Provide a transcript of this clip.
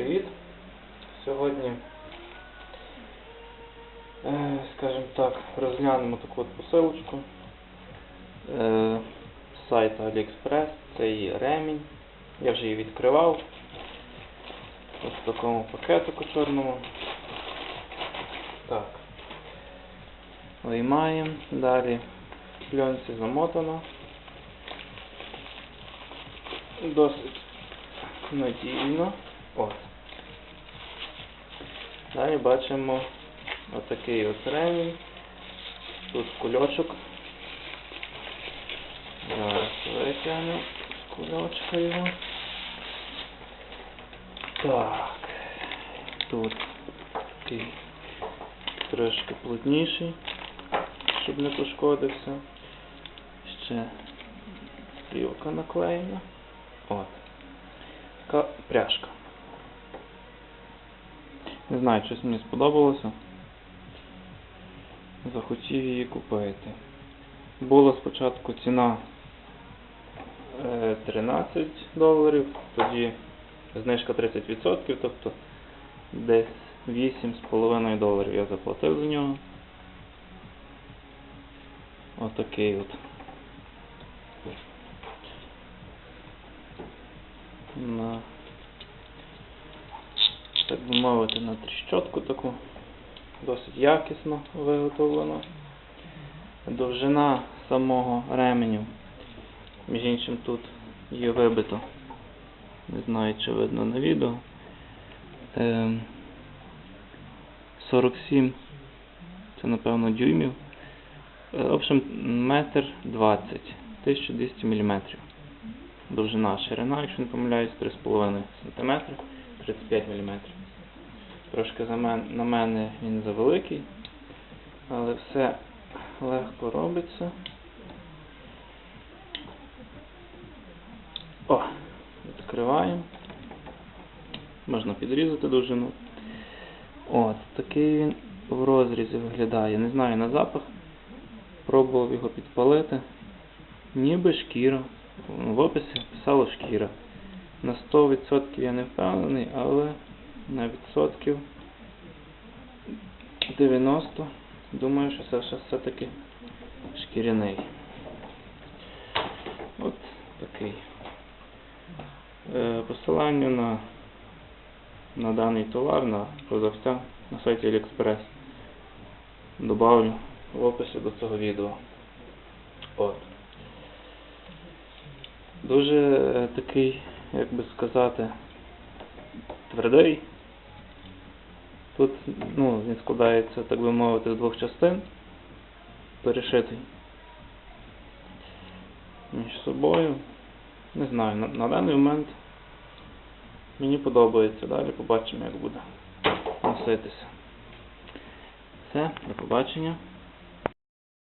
привіт! Сьогодні, е, скажімо так, розглянемо таку от посилочку з сайту AliExpress. Це її ремінь. Я вже її відкривав. Ось в такому пакетику чорному. Так. Виймаємо. Далі в пленці замотано. Досить надійно. От. Далі бачимо отакий от ремінь. Тут кульочок. Зараз витягну з кульочка його. Так. Тут такий трошки плотніший, щоб не пошкодився. Ще стрілка наклеєна. От. Така пряжка. Не знаю, щось мені сподобалося. Захотів її купити. Була спочатку ціна е, 13 доларів, тоді знижка 30%, тобто десь 8,5 доларів я заплатив за нього. Отакий от. На би мовити, на тріщотку таку, досить якісно виготовлено. Довжина самого ременю, між іншим тут є вибито, не знаю чи видно на відео. Ем, 47, це напевно дюймів. Е, В общем, метр 20, 1200 мм. Довжина, ширина, якщо не помиляюсь, 3,5 см, 35 мм. Трошки на мене він завеликий, але все легко робиться. О, відкриваємо. Можна підрізати довжину. От, такий він в розрізі виглядає. Не знаю на запах. Пробував його підпалити. Ніби шкіра. В описі писало шкіра. На 100% я не впевнений, але на відсотків 90. Думаю, що це ще все-таки шкіряний. От такий. Е, Посилання на, на даний товар, на продавця на сайті AliExpress добавлю в описі до цього відео. От. Дуже е, такий, як би сказати, твердий. Тут ну, він складається, так би мовити, з двох частин, перешитий між собою. Не знаю, на, на даний момент мені подобається. Далі побачимо, як буде носитися. Все, до побачення.